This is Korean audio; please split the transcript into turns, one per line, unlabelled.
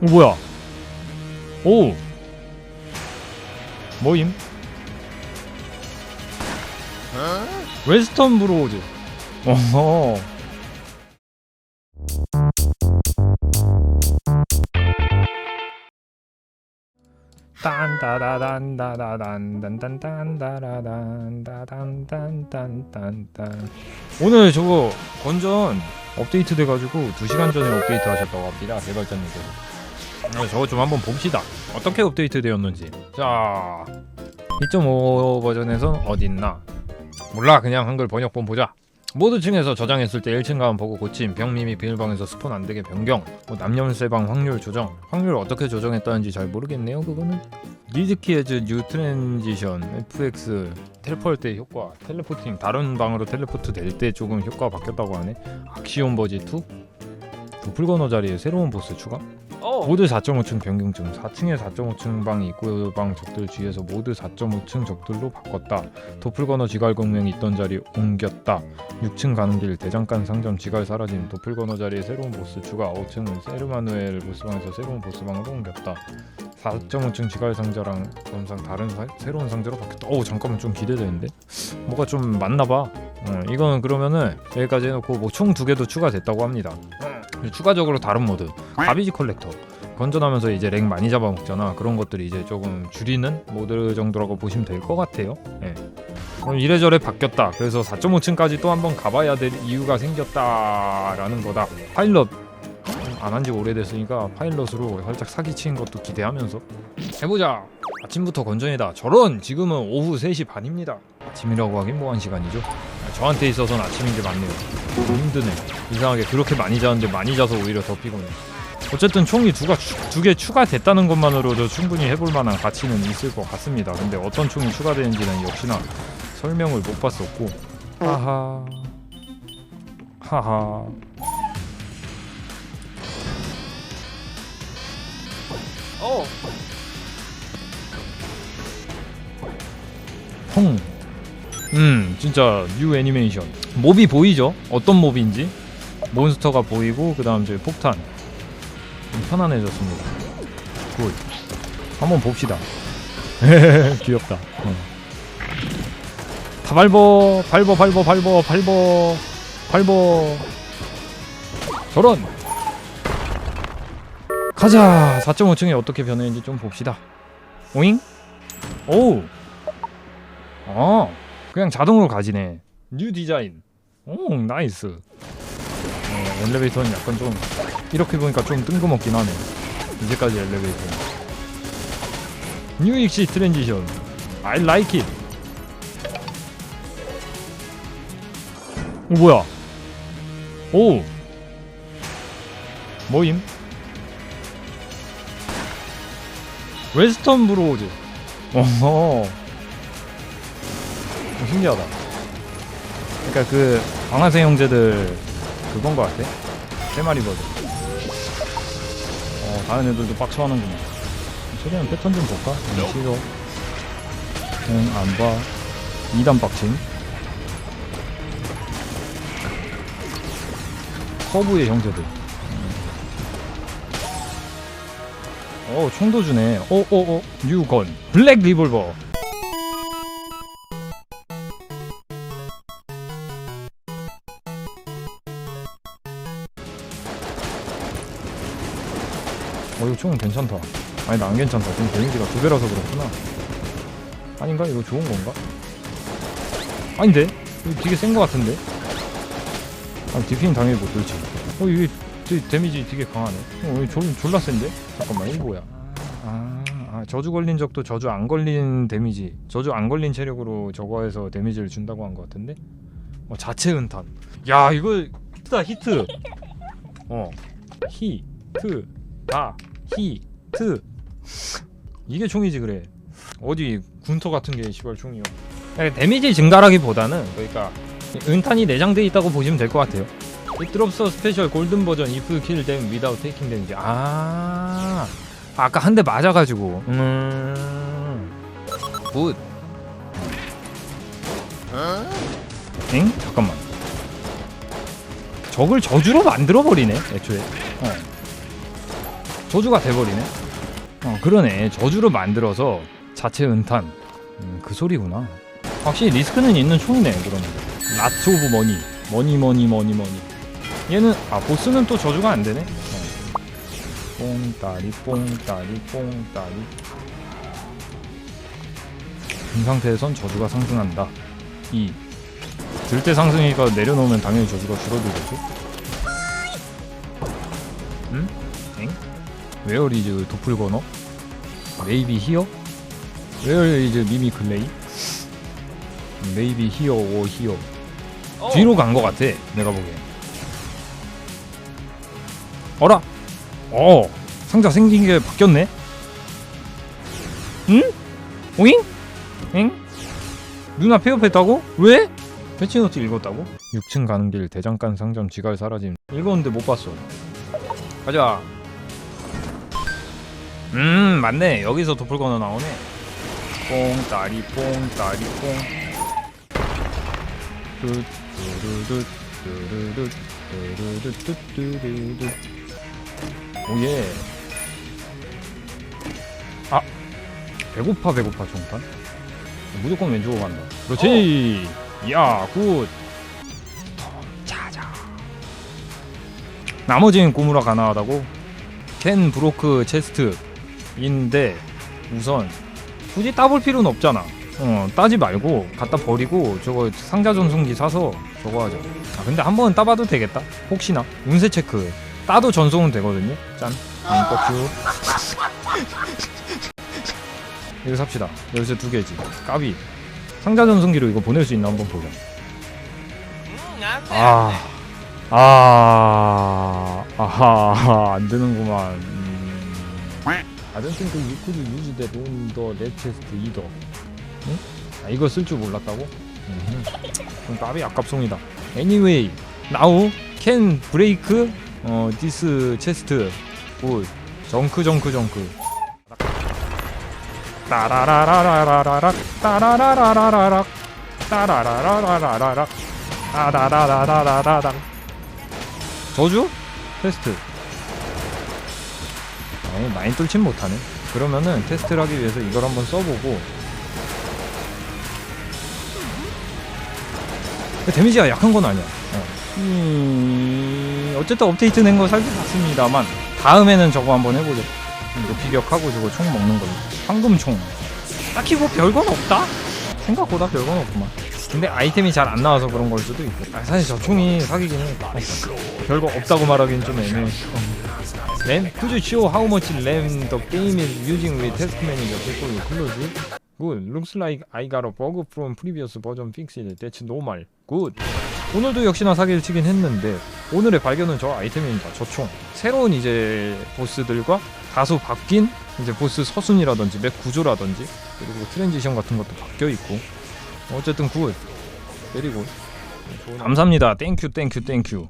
어, 뭐야? 오! 뭐임? 웨스턴 브로우즈. 어허. 딴따라단다다단단단단다라단다단단단단 오늘 저거 건전 업데이트 돼가지고 2시간 전에 업데이트 하셨다고 합니다 개발자님께서 아, 저거 좀 한번 봅시다. 어떻게 업데이트 되었는지. 자2.5 버전에선 어딨나? 몰라 그냥 한글 번역본 보자. 모드 층에서 저장했을 때 1층 가면 보고 고침 병미미 비밀방에서 스폰 안되게 변경 뭐 남염세방 확률 조정. 확률 어떻게 조정했다는지 잘 모르겠네요 그거는. 리드키에즈 뉴 트랜지션 FX 텔포할 때 효과 텔레포팅 다른 방으로 텔레포트 될 때 조금 효과가 바뀌었다고 하네. 악시온 버지 2 도플거너 자리에 새로운 보스 추가
어.
모드 4.5층 변경중 4층에 4.5층 방이 있고 방 적들 주위에서 모두 4.5층 적들로 바꿨다. 도플거너 지갈 공명이 있던 자리 옮겼다. 6층 가는 길 대장간 상점 지갈 사라짐 도플거너 자리에 새로운 보스 추가 5층은 세르마누엘 보스방에서 새로운 보스방으로 옮겼다. 4.5층 지갈 상자랑 점상 다른 사- 새로운 상자로 바뀌었다. 오 잠깐만 좀 기대되는데. 뭐가 좀 맞나봐. 어, 이거는 그러면은 여기까지 해놓고 뭐 총 두 개도 추가됐다고 합니다 추가적으로 다른 모드 가비지 컬렉터. 건전하면서 이제 랭 많이 잡아먹잖아. 그런 것들이 이제 조금 줄이는 모드 정도라고 보시면 될 것 같아요. 예. 그럼 이래저래 바뀌었다. 그래서 4.5층까지 또 한번 가봐야 될 이유가 생겼다 라는 거다. 파일럿. 안 한 지 오래됐으니까 파일럿으로 살짝 사기치는 것도 기대하면서. 해보자. 아침부터 건전이다. 저런! 지금은 오후 3시 반입니다. 아침이라고 하긴 뭐 한 시간이죠. 아, 저한테 있어서는 아침인 게 맞네요. 힘드네. 이상하게 그렇게 많이 자는데 많이 자서 오히려 더 피곤해. 어쨌든 총이 두가 두 개 추가됐다는 것만으로도 충분히 해볼 만한 가치는 있을 것 같습니다. 근데 어떤 총이 추가되는지는 역시나 설명을 못 봤었고. 하하. 하하.
어.
펑. 음, 진짜 뉴 애니메이션. 몹이 보이죠? 어떤 몹인지. 몬스터가 보이고 그 다음 저기 폭탄. 좀 편안해졌습니다. 굿. 한번 봅시다. 귀엽다. 어. 다 밟어, 밟어, 밟어, 밟어, 밟어, 밟어. 저런. 가자. 4.5층에 어떻게 변했는지 좀 봅시다. 오잉? 오우. 어 그냥 자동으로 가지네. 뉴 디자인 오 나이스. 어, 엘리베이터는 약간 좀 이렇게 보니까 좀 뜬금없긴 하네. 이제까지 엘리베이터. 뉴 익시 트랜지션 I like it. 오 뭐야? 오. 뭐임? 웨스턴 브로우즈 어허. 어, 신기하다. 그러니까 그 방아쇠 형제들 그건 거 같아. 세 마리 버전. 어 다른 애들도 빡쳐하는구나. 최대한 패턴 좀 볼까? 응, 싫어. 응, 안 봐. 2단 빡침. 서부의 형제들. 음. 어, 총도 주네. 어, 어, 어. 뉴건. 블랙 리볼버. 총은 괜찮다 아니 나 안 괜찮다 지금 데미지가 두 배라서 그렇구나 아닌가? 이거 좋은 건가? 아닌데? 이거 되게 센 거 같은데? 아 디피는 당연히 못 들지 어 이게 데미지 되게 강하네 어 졸, 졸라 센데? 잠깐만 이거 뭐야 아, 아 저주 걸린 적도 저주 안 걸린 데미지 저주 안 걸린 체력으로 저거 해서 데미지를 준다고 한거 같은데? 어 자체 은탄 야 이거 히트다 히트 어 히트 다 히트. 이게 총이지 그래. 어디 군터 같은 게 시발 총이요. 데미지 증가라기보다는 그러니까 은탄이 내장돼 있다고 보시면 될 것 같아요. It drops a version if kill them without taking damage. 아 아까 한 대 맞아가지고. 음... 굿. 엥? 잠깐만. 적을 저주로 만들어버리네 애초에. 어. 저주가 돼버리네. 어 그러네. 저주를 만들어서 자체 은탄. 음, 그 소리구나. 확실히 리스크는 있는 총이네 그러면. 라츠 오브 머니 머니 머니 머니 머니 얘는 아 보스는 또 저주가 안 되네? 어. 뽕따리 뽕따리 뽕따리. 이 상태에선 저주가 상승한다. 2 들때 상승이니까 내려놓으면 당연히 저주가 줄어들겠지? 응? 엥? 리즈 도플거너? 메이비 히어? 웨어 리즈 미미 클레이? 메이비 히어 오 히어 뒤로 간 거 같아 내가 보기엔 어라 어 상자 생긴 게 바뀌었네 응? 오잉? 엥? 누나 폐업했다고? 왜? 패치노트 읽었다고? 6층 가는 길 대장간 상점 지갈 사라짐 읽었는데 못 봤어 가자 음 맞네. 여기서 도플거너 나오네. 뽕 따리 뽕 따리 뽕. 뚜뚜루뚜 뚜루루 뚜루루 뚜뚜루루 오예 아 배고파 배고파 종판 무조건 왼쪽으로 간다 그렇지 야굿 자자 나머지는 꾸무라 가능하다고 켄 브로크 체스트 인데 우선 굳이 따볼 필요는 없잖아. 어, 따지 말고 갖다 버리고 저거 상자 전송기 사서 저거 하자. 아, 근데 한 번 따봐도 되겠다. 혹시나 운세 체크. 따도 전송은 되거든요. 짠. 음, 안 꺾유. 이거 삽시다. 열쇠 두 개지. 까비. 상자 전송기로 이거 보낼 수 있나 한번 보자. 음, 아. 아. 아하. 안 되는구만. 음. Use that on the net chest either. 응? 아, 이거 쓸 줄 몰랐다고? 음흠. 그럼 답이 아깝송이다. Anyway, now can break 어 this chest. 굿. 정크 정크 정크. 따라라라라라라 따라라라라라 따라라라라라라 따라라라라라라 저주? 테스트 어, 많이 뚫진 못하네. 그러면은 테스트를 하기 위해서 이걸 한번 써보고. 데미지가 약한 건 아니야. 어. 음, 어쨌든 업데이트 된 거 살펴봤습니다만 다음에는 저거 한번 해보자 높이격하고 저거 총 먹는 걸로. 황금총. 딱히 뭐 별건 없다? 생각보다 별건 없구만. 근데 아이템이 잘 안 나와서 그런 걸 수도 있고. 아, 사실 저 총이 사기긴 해. 어, 별거 없다고 말하긴 좀 애매해. 어. 램? Could you show how much RAM the game is using with test manager before you close it? Good. Looks like I got a bug from previous version fixed. That's normal. Good. 오늘도 역시나 사기를 치긴 했는데 오늘의 발견은 저 아이템입니다. 저 총. 새로운 이제 보스들과 다소 바뀐 이제 보스 서순이라든지 맵 구조라든지 그리고 트랜지션 같은 것도 바뀌어 있고 어쨌든 굿. 굿. 감사합니다. 땡큐 땡큐 땡큐.